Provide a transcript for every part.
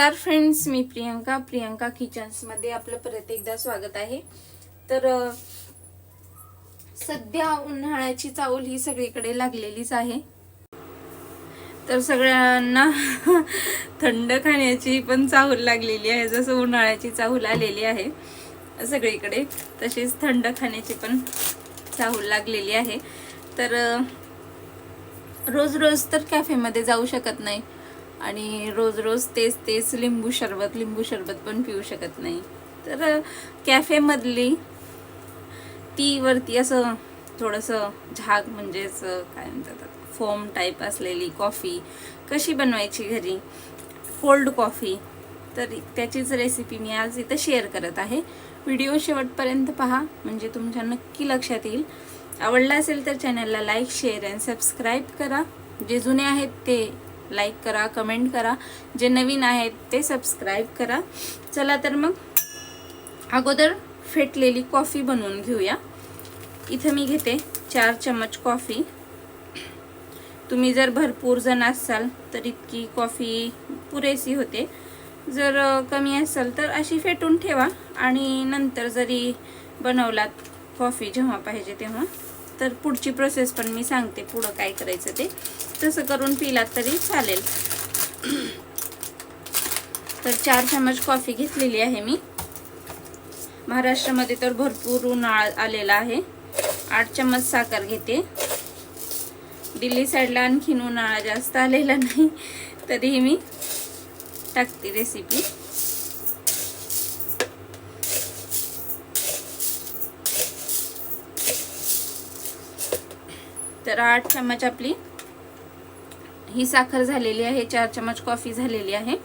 नमस्कार फ्रेंड्स मी प्रियंका. प्रियंका किचन्समध्ये आपलं परत एकदा स्वागत आहे. तर सध्या उन्हाळ्याची चावल ही सगळीकडे लागलेलीच आहे. तर सगळ्यांना थंड खाण्याची पण चाहूल लागलेली आहे जसं उन्हाळ्याची चाहूल आलेली आहे. सगळीकडे तशीच थंड खाण्याची पण चाहूल लागलेली आहे. तर रोज रोज तर कॅफेमध्ये जाऊ शकत नाही. आणि रोज रोज तेच तेच लिंबू सरबत लिंबू सरबत पण पिऊ शकत नाही. तर कॅफेमधली ती वरती असं थोडंसं झाग म्हणजेच काय म्हणतात फोम टाईप असलेली कॉफी कशी बनवायची घरी? कोल्ड कॉफी तर त्याचीच रेसिपी मी आज इथं शेअर करत आहे. व्हिडिओ शेवटपर्यंत पहा म्हणजे तुमच्या नक्की लक्षात येईल. आवडला असेल तर चॅनलला लाईक शेअर अँड सबस्क्राईब करा. जे जुने आहेत ते लाईक करा कमेंट करा. जे नवीन आहेत ते सबस्क्राईब करा. चला तर मग अगोदर फेटलेली कॉफी बनवून घेऊया. इथं मी घेते चार चमच कॉफी तुम्ही जर भरपूर जण असाल तर इतकी कॉफी पुरेशी होते. जर कमी असाल तर अशी फेटून ठेवा आणि नंतर जरी बनवलात कॉफी जेव्हा पाहिजे तेव्हा तर पुढची प्रोसेस पण मी सांगते पुढं काय करायचं ते. तसं करून पिलात तरी चालेल. तर चार चमच कॉफी घेतलेली आहे मी. महाराष्ट्रामध्ये तर भरपूर उन्हाळा आलेला आहे. आठ चम्मच साखर घेते. दिल्ली साईडला आणखीन उन्हाळा जास्त आलेला नाही तरीही मी टाकते रेसिपी तर आठ चम्मच आपली ही साखर झालेली आहे चार चमच कॉफी झालेली आहे.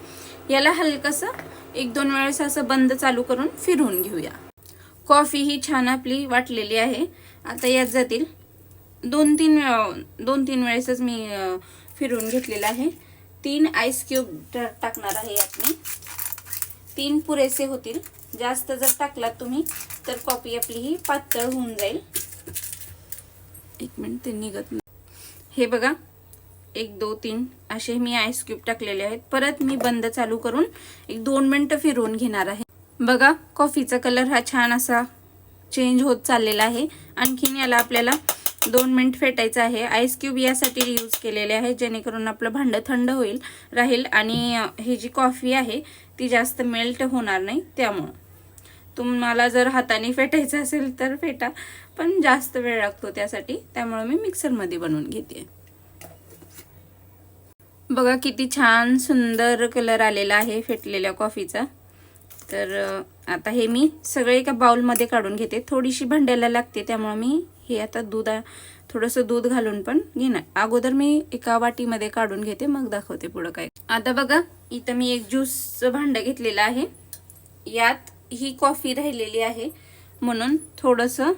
याला हलकंसं एक दोन वेळेस असं बंद चालू करून फिरवून घेऊया. कॉफी ही छान आपली वाटलेली आहे. आता यात जातील दोन तीन दोन तीन वेळेसच मी फिरवून घेतलेलं आहे. तीन आईस क्यूब टा- टाकणार आहे यात मी तीन पुरेसे होतील. जास्त जर टाकलात तुम्ही तर कॉफी आपली ही पातळ होऊन जाईल. एक मिनिट ते निघत नाही. हे बघा एक दो तीन असे मी आईस क्यूब टाकलेले आहेत. परत मी बंद चालू करून एक दोन मिनटं फिरवून घेणार आहे. बघा कॉफीचा कलर हा छान असा चेंज होत चाललेला आहे. आणखीन याला आपल्याला दोन मिनिट फेटायचं आहे. आईस क्यूब यासाठी यूज केलेले आहे जेणेकरून आपलं भांडं थंड होईल राहील आणि ही जी कॉफी आहे ती जास्त मेल्ट होणार नाही त्यामुळं. तुम्हाला जर हाताने फेटायचं असेल तर फेटा पण जास्त वेळ लागतो त्यासाठी. त्यामुळे मी मिक्सरमध्ये बनवून घेते. बघा किती छान सुंदर कलर आलेला आहे फेटलेल्या कॉफीचा. तर आता हे मी सगळे एका बाउलमध्ये काढून घेते. थोडीशी भांड्याला लागते त्यामुळे मी हे आता दूध थोडंसं दूध घालून पण घेणार. अगोदर मी एका वाटीमध्ये काढून घेते मग दाखवते पुढं काय. आता बघा इथं मी एक ज्यूसचं भांडं घेतलेलं आहे. यात ही कॉफी राहिलेली आहे. म्हणून थोडंसं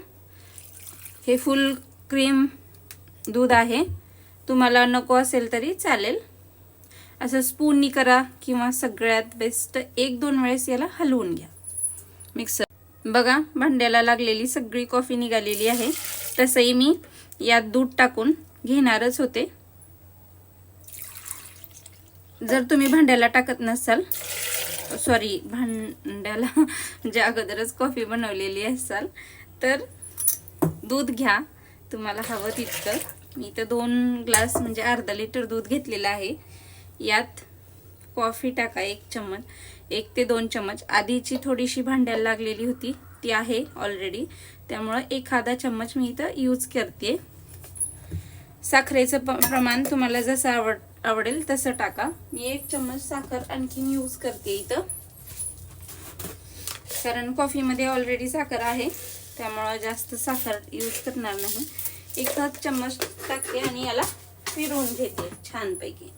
हे फुल क्रीम दूध आहे. तुम्हाला नको असेल तरी चालेल. असं स्पूननी करा किंवा सगळ्यात बेस्ट एक दोन वेळेस याला हलवून घ्या. मिक्सर बघा भांड्याला लागलेली सगळी कॉफी निघालेली आहे. तसंही मी यात दूध टाकून घेणारच होते. जर तुम्ही भांड्याला टाकत नसाल सॉरी भांड्याला ज्या अगोदरच कॉफी बनवलेली असाल तर दूध घ्या. तुम्हाला हवं तितकं. मी तर दोन ग्लास म्हणजे अर्धा लिटर दूध घेतलेलं आहे. यात कॉफी टाका एक चम्मच एक ते दोन चम्मच आधीची थोडीशी भांड्याला लागलेली होती ती आहे ऑलरेडी त्यामुळं एखादा चम्मच मी इथं यूज करते. साखरेचं प- प्रमाण तुम्हाला जसं आवड आवडेल तसं टाका. मी एक चम्मच साखर आणखीन यूज करते इथं. कारण कॉफीमध्ये ऑलरेडी साखर आहे त्यामुळं जास्त साखर यूज करणार नाही. एकच चम्मच टाकते आणि याला फिरवून घेते छानपैकी.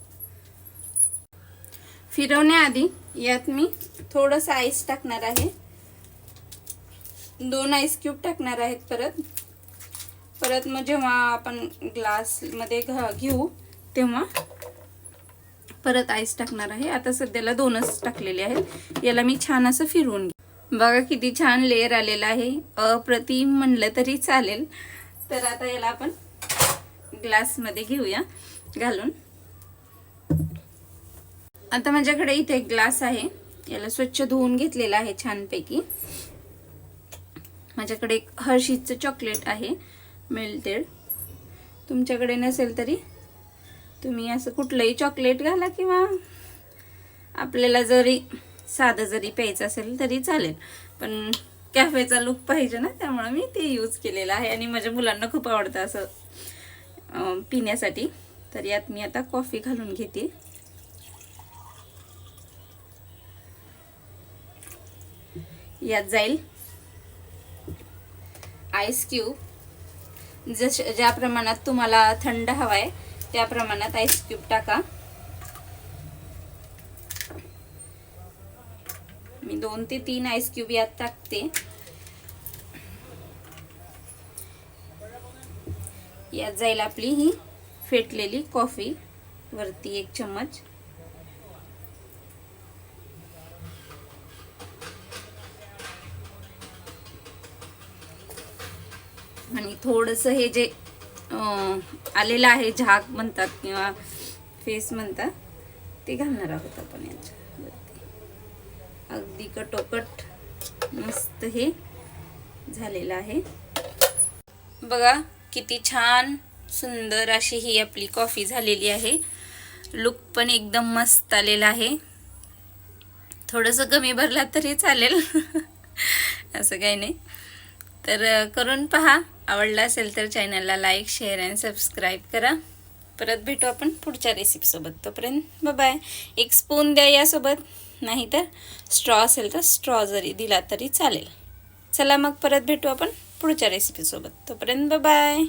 फिरवण्याआधी यात मी थोडंसं आईस टाकणार आहे. दोन आईस क्यूब टाकणार आहेत परत. परत मग जेव्हा आपण ग्लासमध्ये घ- घेऊ तेव्हा परत आईस टाकणार आहे. आता सध्याला दोनच टाकलेले आहेत. याला मी छान असं फिरवून बघा किती छान लेअर आलेला आहे. अप्रतिम म्हणलं तरी चालेल. तर आता याला आपण ग्लासमध्ये घेऊया. घालून. आता माझ्याकडे इथे एक ग्लास आहे. याला स्वच्छ धुवून घेतलेला आहे छानपैकी. माझ्याकडे एक हर्षीजचं चॉकलेट आहे मेल्टेड. तुमच्याकडे नसेल तरी तुम्ही असं कुठलंही चॉकलेट घाला किंवा आपल्याला जरी साधं जरी प्यायचं असेल तरी चालेल. पण कॅफेचा लुक पाहिजे ना त्यामुळं मी ते यूज केलेलं आहे आणि माझ्या मुलांना खूप आवडतं असं पिण्यासाठी. तर यात मी आता कॉफी घालून घेते. यात जाईल. आईस क्यूब जश ज्या प्रमाणात तुम्हाला थंड हवा आहे त्या प्रमाणात आईस क्यूब टाका. मी दोन ते तीन आईस क्यूब यात टाकते. यात जाईल आपली ही फेटलेली कॉफी वरती एक चम्मच. आणि थोडंसं हे जे आलेलं आहे झाक म्हणतात किंवा फेस म्हणतात ते घालणार आहोत आपण याच्यावरती. अगदी कटोकट मस्त हे झालेलं आहे. बघा किती छान सुंदर अशी ही आपली कॉफी झालेली आहे. लुक पण एकदम मस्त आलेला आहे. थोडंसं कमी भरला तरी चालेल. असं काही नाही. तर करून पहा. आवडला असेल तर चॅनलला लाईक शेअर अँड सबस्क्राईब करा. परत भेटू आपण पुढच्या रेसिपीसोबत तोपर्यंत बाय एक स्पून द्या यासोबत. नाहीतर स्ट्रॉ असेल तर स्ट्रॉ जरी दिला तरी चालेल. चला मग परत भेटू आपण पुढच्या रेसिपीसोबत तोपर्यंत बाय